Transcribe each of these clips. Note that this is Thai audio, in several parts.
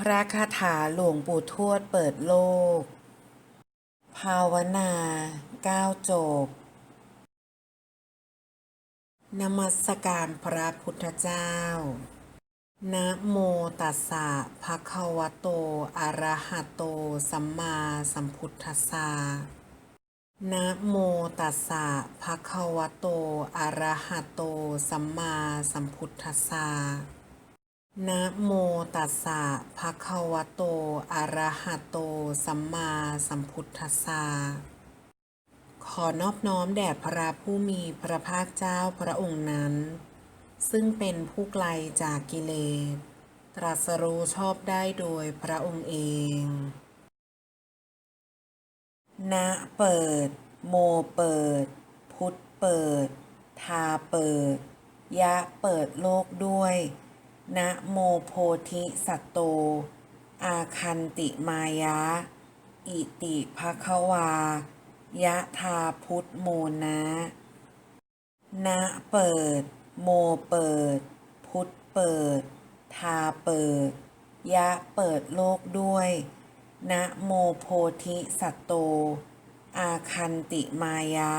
พระคาถาหลวงปู่ทวดเปิดโลก ภาวนาก้าวจบ นมัสการพระพุทธเจ้า นะโมตัสสะภะคะวะโต อะระหะโต สัมมาสัมพุทธัสสะนะโมตัสสะภะคะวะโต อะระหะโต สัมมาสัมพุทธัสสะ นะโมตัสสะภะคะวะโต อะระหะโต สัมมาสัมพุทธัสสะ ขอนอบน้อมแด่พระผู้มีพระภาคเจ้าพระองค์นั้น ซึ่งเป็นผู้ไกลจากกิเลส ตรัสรู้ชอบได้โดยพระองค์เอง นะเปิด โมเปิด พุทธเปิด ทาเปิด ยะเปิดโลกด้วย นะโมโพธิสัตโต อาคันติมายะ อิติภะคะวา ยะทาพุทธโมนะ นะเปิด โมเปิด พุทธเปิด ทาเปิด ยะเปิดโลกด้วย นะโมโพธิสัตโต อาคันติมายะ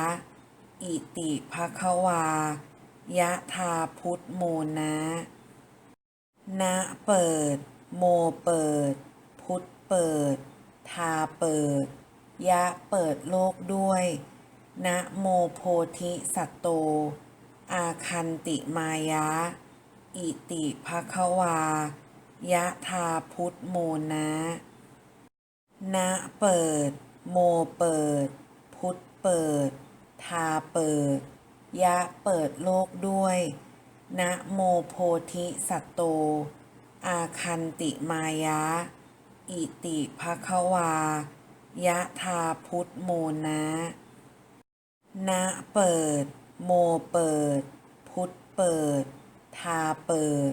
อิติภะคะวา ยะทาพุทธโมนะ นะเปิด โมเปิด พุทธเปิด ทาเปิด ยะเปิดโลกด้วยนะโมโพธิสัตโต อาคันติมายะ อิติภะคะวา ยะทาพุทธโมนะนะเปิด โมเปิด พุทธเปิด ทาเปิด ยะเปิดโลกด้วย นะโมโพธิสัตโต อาคันติมายะ อิติภะคะวา ยะทาพุทธโมนะ นะเปิด โมเปิด พุทธเปิด ทาเปิด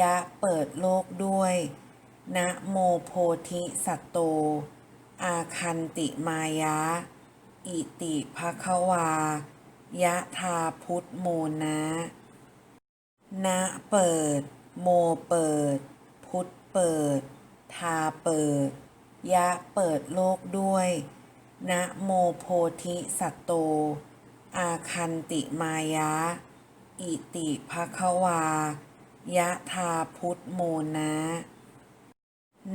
ยะเปิดโลกด้วย นะโมโพธิสัตโต อาคันติมายะ อิติภะคะวา ยะทาพุทธโมนะ นะเปิด โมเปิด พุทธเปิด ทาเปิด ยะเปิดโลกด้วยนะโมโพธิสัตโต อาคันติมายะ อิติภะคะวา ยะทาพุทธโมนะ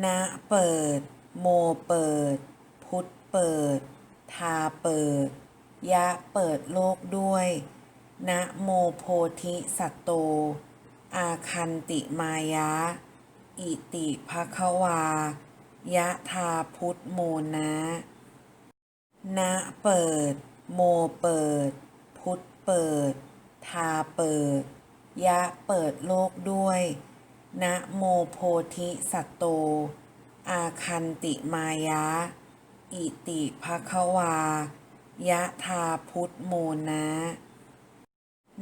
นะเปิด โมเปิด พุทธเปิด ทาเปิด ยะเปิดโลกด้วย นะโมโพธิสัตโต อาคันติมายะ อิติภะคะวา ยะทาพุทธโมนะ นะเปิด โมเปิด พุทธเปิด ทาเปิด ยะเปิดโลกด้วย นะโมโพธิสัตโต อาคันติมายะ อิติภะคะวา ยะทาพุทธโมนะ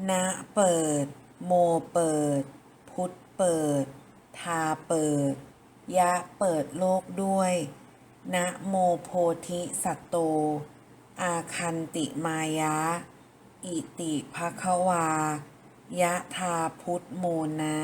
นะเปิด โมเปิด พุทธเปิด ทาเปิด ยะเปิดโลกด้วย นะโมโพธิสัตโต อาคันติมายะ อิติภะคะวา ยะทาพุทธโมนะ